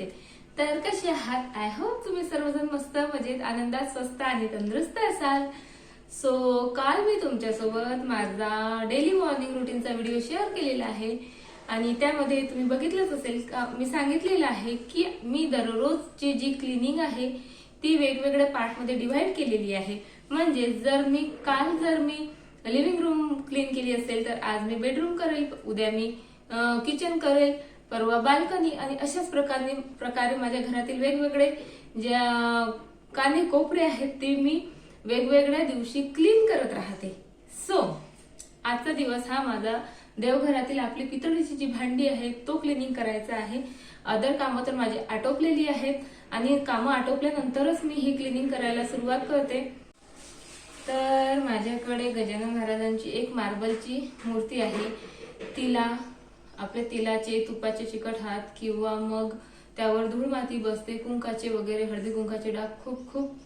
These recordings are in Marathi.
करते तर कसे आहात? आय होप तुम्ही सर्वजण मस्त मजेत आनंदात स्वस्त आणि तंदुरुस्त असाल. सो काल मी तुमच्यासोबत माझा डेली मॉर्निंग रुटीनचा व्हिडिओ शेअर केलेला आहे. आणि त्यामध्ये तुम्ही बघितलंच असेल का मी सांगितलेलं आहे की मी दररोजची जी क्लिनिंग आहे ती वेगवेगळ्या पार्टमध्ये डिव्हाइड केलेली आहे. म्हणजे जर मी काल जर मी लिव्हिंग रूम क्लीन केली असेल तर आज मी बेडरूम करेल उद्या मी किचन करेल. परवा बाल्कनी आणि अशाच प्रकारे प्रकारे माझ्या घरातील वेगवेगळे ज्या काने कोपरे आहेत ते मी वेगवेगळ्या दिवशी क्लीन करत राहते. सो आजचा दिवस हा माझा देवघरातील आपली पितळीची जी भांडी आहे तो क्लिनिंग करायचा आहे. अदर कामं तर माझी आटोपलेली आहेत आणि कामं आटोपल्यानंतरच मी ही क्लिनिंग करायला सुरुवात करते. तर माझ्याकडे गजानन महाराजांची एक मार्बलची मूर्ती आहे. तिला आपले तेलाचे तुपाचे चिकट हात किंवा मग त्यावर धूळ माती बसते कुंकाचे वगैरे हळदी कुंकाचे डाग खूप खूप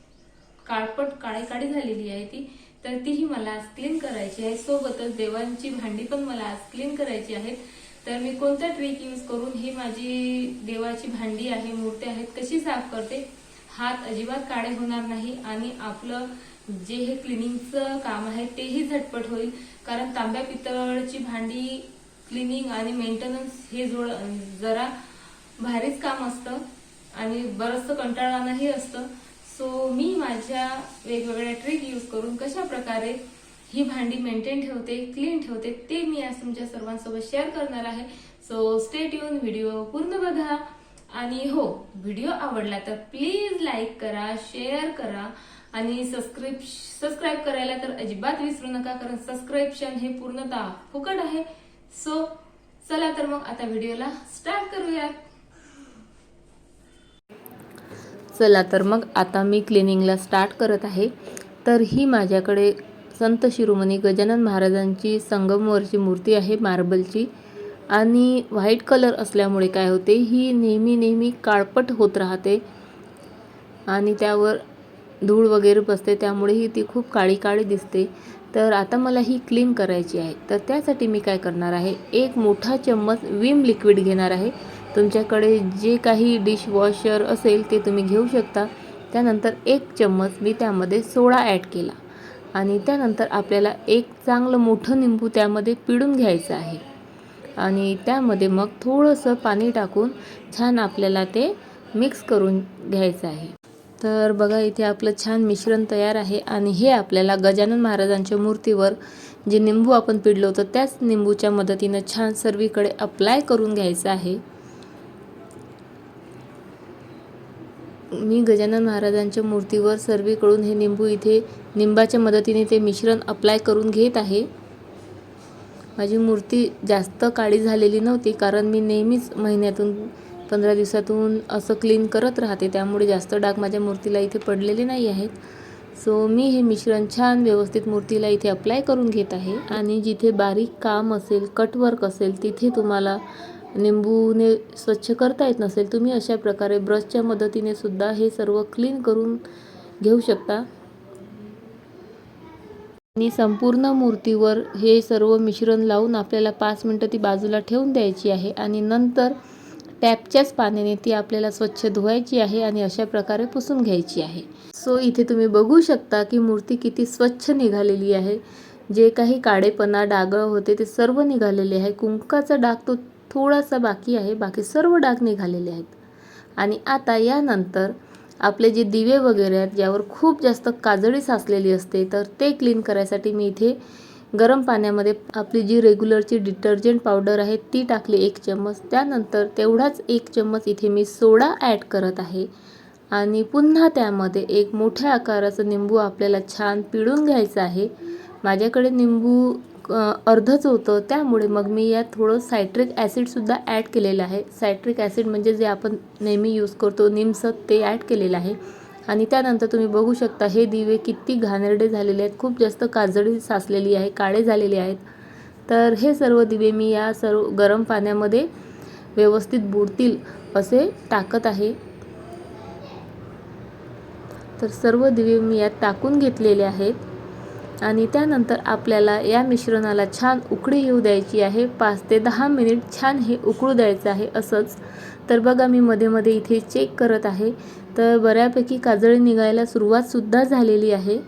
काळपट काळी काळी झालेली आहे ती. तर तीही मला आज क्लीन करायची आहे. सोबतच देवांची भांडी पण मला आज क्लीन करायची आहेत. तर मी कोणता ट्रिक यूज करून ही माझी देवाची भांडी आहे मूर्ती आहेत कशी साफ करते? हात अजिबात काळे होणार नाही आणि आपलं जे हे क्लिनिंगचं काम आहे तेही झटपट होईल. कारण तांब्या पितळची भांडी क्लिनिंग आणि मेंटेनन्स हे जोड जरा भारीच काम असतं आणि बरंचसं कंटाळवानंही असतं. सो मी माझ्या वेगवेगळ्या ट्रिक यूज करून कशा प्रकारे ही भांडी मेंटेन ठेवते क्लीन ठेवते ते मी आज तुमच्या सर्वांसोबत शेअर करणार आहे. सो स्टेट येऊन व्हिडिओ पूर्ण बघा. आणि हो व्हिडिओ आवडला तर प्लीज लाईक करा शेअर करा. आणि सबस्क्रिप सबस्क्राईब करायला तर अजिबात विसरू नका कारण सबस्क्रिप्शन हे पूर्णतः फुकट आहे. सो चला तर मग आता व्हिडिओला स्टार्ट करूया चला तर मग आता मी क्लिनिंगला स्टार्ट करत आहे. तर ही माझ्याकडे संत शिरोमणी गजानन महाराजांची संगमवरची मूर्ती आहे मार्बलची. आणि व्हाईट कलर असल्यामुळे काय होते ही नेहमी नेहमी काळपट होत राहते. आणि त्यावर धूळ वगैरे बसते त्यामुळे ती खूप काळी काळी दिसते. तर आता मला ही क्लीन करायची आहे. तर त्यासाठी मी काय करणार आहे? एक मोठा चम्मच विम लिक्विड घेणार आहे. तुमच्याकडे जे काही डिशवॉशर असेल ते तुम्ही घेऊ शकता. त्यानंतर एक चम्मच मी त्यामध्ये सोडा ॲड केला. आणि त्यानंतर आपल्याला एक चांगलं मोठं निंबू त्यामध्ये पिळून घ्यायचं आहे. आणि त्यामध्ये मग थोडंसं पाणी टाकून छान आपल्याला ते मिक्स करून घ्यायचं आहे. तर बघा इथे आपलं छान मिश्रण तयार आहे आणि हे आपल्याला गजानन महाराजांच्या मूर्तीवर जे निंबू आपण पिडलं होतं त्याच निंबूच्या मदतीनं छान सर्वीकडे अप्लाय करून घ्यायचं आहे. मी गजानन महाराजांच्या मूर्तीवर सर्वीकडून हे निंबू इथे निंबाच्या मदतीने ते मिश्रण अप्लाय करून घेत आहे. माझी मूर्ती जास्त काळी झालेली नव्हती कारण मी नेहमीच महिन्यातून पंधरा दिवसातून असं क्लीन करत राहते. त्यामुळे जास्त डाग माझ्या मूर्तीला इथे पडलेले नाही आहेत. सो मी हे मिश्रण छान व्यवस्थित मूर्तीला इथे अप्लाय करून घेत आहे. आणि जिथे बारीक काम असेल कटवर्क असेल तिथे तुम्हाला निंबूने स्वच्छ करता येत नसेल तुम्ही अशा प्रकारे ब्रशच्या मदतीने सुद्धा हे सर्व क्लीन करून घेऊ शकता. आणि संपूर्ण मूर्तीवर हे सर्व मिश्रण लावून आपल्याला पाच मिनटं ती बाजूला ठेवून द्यायची आहे. आणि नंतर टॅपच्याच पाण्याने ती आपल्याला स्वच्छ धुवायची आहे आणि अशा प्रकारे पुसून घ्यायची आहे. सो इथे तुम्ही बघू शकता की मूर्ती किती स्वच्छ निघालेली आहे. जे काही काळेपणा डाग होते ते सर्व निघालेले आहे. कुंकाचा डाग तो थोडासा बाकी आहे. बाकी सर्व डाग निघालेले आहेत. आणि आता यानंतर आपले जे दिवे वगैरे आहेत ज्यावर खूप जास्त काजळी साचलेली असते तर ते क्लीन करायसाठी मी इथे गरम पाण्यामध्ये आपली जी रेग्युलरची डिटर्जंट पावडर आहे ती टाकली एक चम्मच. त्यानंतर तेवढाच एक चम्मच इथे मी सोडा ॲड करत आहे. आणि पुन्हा त्यामध्ये एक मोठ्या आकाराचं निंबू आपल्याला छान पिळून घ्यायचं आहे. माझ्याकडे निंबू अर्धच होतं. त्यामुळे मग मी यात थोडं सायट्रिक ॲसिडसुद्धा ॲड केलेलं आहे. सायट्रिक ॲसिड म्हणजे जे आपण नेहमी यूज करतो निमसत ते ॲड केलेलं आहे. आणि त्यानंतर तुम्ही बघू शकता हे दिवे किती घाणेरडे झालेले आहेत. खूप जास्त काजळी साचलेली आहे काळे झालेले आहेत. तर हे सर्व दिवे मी या सर्व गरम पाण्यामध्ये व्यवस्थित बुडतील असे टाकत आहे. तर सर्व दिवे मी यात टाकून घेतलेले आहेत. आणि त्यानंतर आपल्याला या मिश्रणाला छान उकळी येऊ द्यायची आहे. पाच ते दहा मिनिट छान हे उकळू द्यायचं आहे असंच. तर बघा मी मध्ये मध्ये इथे चेक करत आहे. तर बऱ्यापैकी काजळी निघायला सुरुवातसुद्धा झालेली आहे.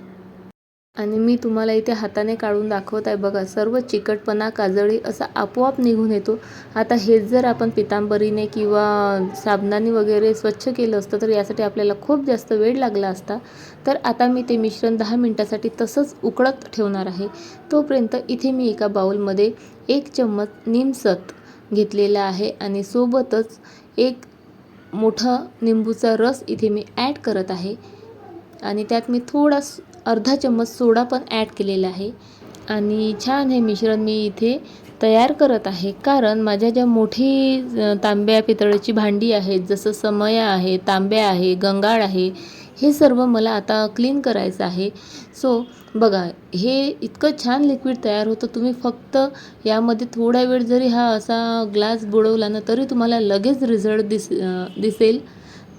आणि मी तुम्हाला इथे हाताने काढून दाखवत आहे बघा सर्व चिकटपणा काजळी असा आपोआप निघून येतो. आता हेच जर आपण पितांबरीने किंवा साबणाने वगैरे स्वच्छ केलं असतं तर यासाठी आपल्याला खूप जास्त वेळ लागला असता. तर आता मी ते मिश्रण दहा मिनटासाठी तसंच उकळत ठेवणार आहे. तोपर्यंत इथे मी एका बाउलमध्ये एक चम्मच निमसत घेतलेला आहे आणि सोबतच एक मोठा निंबूचा रस इथे मी ॲड करत आहे. आणि त्यात मी थोडा अर्धा चम्मच सोडा पण ॲड केलेला आहे. आणि छान हे मिश्रण मी इथे तयार करत आहे. कारण माझ्या ज्या मोठी तांब्या पितळेची भांडी आहेत जसं समया आहे तांब्या आहे गंगाळ आहे हे सर्व मला आता क्लीन करायचं आहे. सो बघा हे इतकं छान लिक्विड तयार होतं. तुम्ही फक्त यामध्ये थोडा वेळ जरी हा असा ग्लास बुडवला ना तरी तुम्हाला लगेच रिझल्ट दिस दिसेल.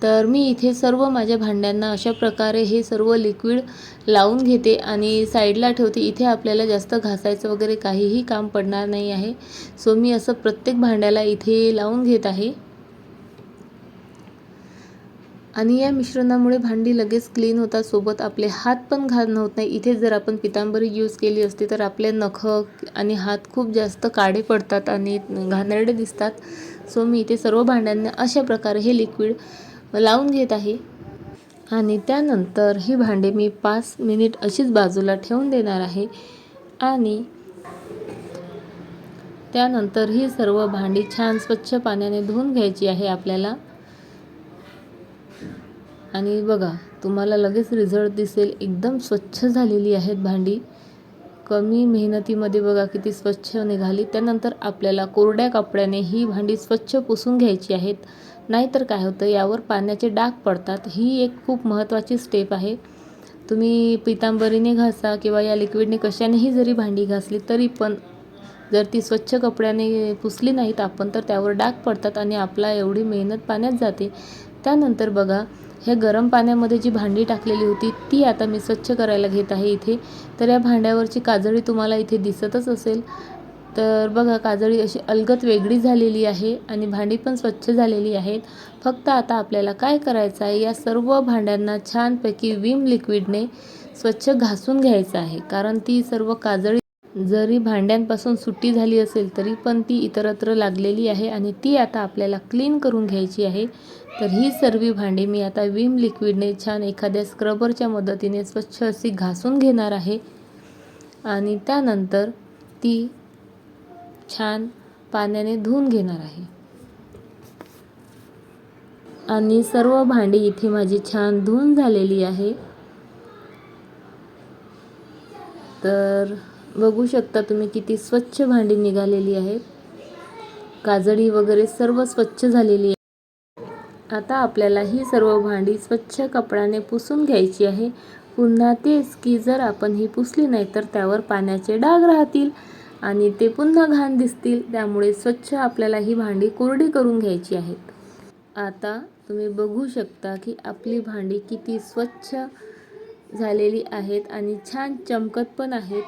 तर मी इथे सर्व माझ्या भांड्यांना अशा प्रकारे हे सर्व लिक्विड लावून घेते आणि साईडला ठेवते. इथे आपल्याला जास्त घासायचं वगैरे काहीही काम पडणार नाही आहे. सो मी असं प्रत्येक भांड्याला इथे लावून घेत आहे. आणि या मिश्रणामुळे भांडी लगेच क्लीन होतात. सोबत आपले हात पण घाण होत नाही. इथे जर आपण पितांबरी यूज केली असती तर आपले नख आणि हात खूप जास्त काळे पडतात आणि घाणेरडे दिसतात. सो मी इथे सर्व भांड्यांना अशा प्रकारे हे लिक्विड लावून घेत आहे. आणि त्यानंतर ही भांडे मी पाच मिनिट अशीच बाजूला ठेवून देणार आहे. आणि त्यानंतर ही सर्व भांडी छान स्वच्छ पाण्याने धुवून घ्यायची आहे आपल्याला. आणि बघा तुम्हाला लगेच रिझल्ट दिसेल. एकदम स्वच्छ झालेली आहेत भांडी. कमी मेहनतीमध्ये बघा किती स्वच्छ निघाली. त्यानंतर आपल्याला कोरड्या कपड्याने ही भांडी स्वच्छ पुसून घ्यायची आहेत. नाहीतर काय होतं यावर पाण्याचे डाग पडतात. ही एक खूप महत्त्वाची स्टेप आहे. तुम्ही पितांबरीने घासा किंवा या लिक्विडने कशानेही जरी भांडी घासली तरी पण जर ती स्वच्छ कपड्याने पुसली नाहीत आपण तर त्यावर डाग पडतात आणि आपला एवढी मेहनत पाण्यात जाते. त्यानंतर बघा हे गरम पाण्यामध्ये जी भांडी टाकलेली होती ती आता मी स्वच्छ करायला घेत आहे इथे. तर या भांड्यावरची काजळी तुम्हाला इथे दिसतच असेल. तर बघा काजळी अशी अलगत वेगळी झालेली आहे आणि भांडी पण स्वच्छ झालेली आहेत. फक्त आता आपल्याला काय करायचं आहे? या सर्व भांड्यांना छानपैकी विम लिक्विडने स्वच्छ घासून घ्यायचं आहे. कारण ती सर्व काजळी जरी भांड्यांपासून सुट्टी झाली असेल तरी पण ती इतरत्र लागलेली आहे आणि ती आता आपल्याला क्लीन करून घ्यायची आहे. तर ही सर्व भांडी मी आता विम लिक्विडने छान एखाद्या स्क्रबरच्या मदतीने स्वच्छ अशी घासून घेणार आहे. आणि त्यानंतर ती छान पाण्याने धुवून घेणार आहे. आणि सर्व भांडी इथे माझी छान धुवून झालेली आहे. तर बघू शकता तुम्ही किती स्वच्छ भांडी निघालेली आहेत. काजळी वगैरे सर्व स्वच्छ झालेली आहे. आता आपल्याला ही सर्व भांडी स्वच्छ कपड्याने पुसून घ्यायची आहे. पुन्हा तेच की जर आपण ही पुसली नाही तर त्यावर पाण्याचे डाग राहतील. आणि ते पुन्हा घाण दिसतील त्यामुळे स्वच्छ आपल्याला ही भांडी कोरडी करून घ्यायची आहेत. आता तुम्ही बघू शकता की आपली भांडी किती स्वच्छ झालेली आहेत आणि छान चमकत पण आहेत.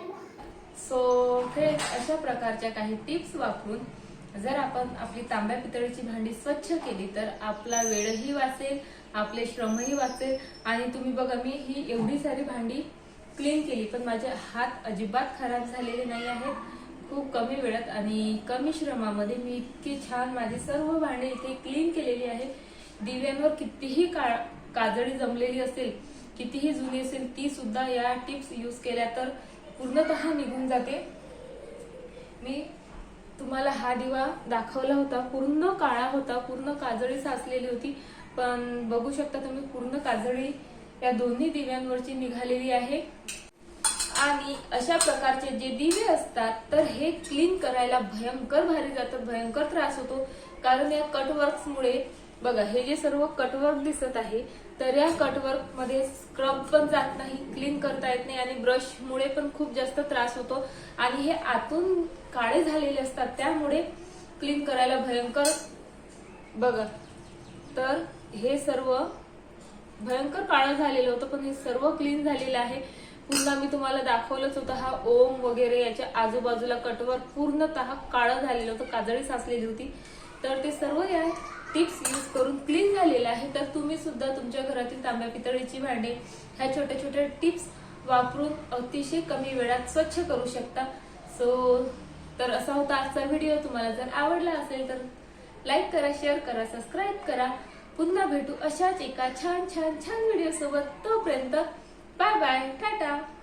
सो फ्रेंड्स अशा प्रकारच्या काही टिप्स वापरून जर आपण आपली तांब्या पितळीची भांडी स्वच्छ केली तर आपला वेळही वाचेल आपले श्रमही वाचेल. आणि तुम्ही बघा मी ही एवढी सारी भांडी क्लीन केली पण माझे हात अजिबात खराब झालेले नाही आहेत. खूप कमी वेळात आणि कमी श्रमामध्ये मी इतकी छान माझी सर्व भांडे इथे क्लीन केलेली आहे. दिव्यांवर कितीही का काजळी जमलेली असेल कितीही जुनी असेल ती सुद्धा या टिप्स यूज केल्या तर पूर्णतः निघून जाते. मी तुम्हाला हा दिवा दाखवला होता पूर्ण काळा होता पूर्ण काजळी साचलेली होती. पण बघू शकता तुम्ही पूर्ण काजळी या दोन्ही दिव्यांवरची निघालेली आहे. आणि अशा प्रकारचे जे दिवे असतात तर हे क्लीन करायला भयंकर भारी जातात भयंकर त्रास होतो. कारण या कटवर्कमुळे बघा हे जे सर्व कटवर्क दिसत आहे तर या कटवर्कमध्ये स्क्रब पण जात नाही क्लीन करता येत नाही आणि ब्रशमुळे पण खूप जास्त त्रास होतो. आणि हे आतून काळे झालेले असतात त्यामुळे क्लीन करायला भयंकर बघा तर हे सर्व भयंकर काळं झालेलं होतं पण हे सर्व क्लीन झालेलं आहे. पुन्हा मी तुम्हाला दाखवलंच होतं हा ओम वगैरे याच्या आजूबाजूला कटवर पूर्णतः काळं झालेलं होतं काजळी साचलेली होती. तर ते सर्व या टिप्स यूज करून क्लीन झालेलं आहे. तर तुम्ही सुद्धा तुमच्या घरातील तांब्या पितळीची भांडे ह्या छोट्या छोट्या टिप्स वापरून अतिशय कमी वेळात स्वच्छ करू शकता. सो तर असा होता आजचा व्हिडिओ तुम्हाला जर आवडला असेल तर लाईक करा शेअर करा सबस्क्राईब करा. पुन्हा भेटू अशाच एका छान छान छान व्हिडिओ सोबत. तोपर्यंत Bye bye. Tata.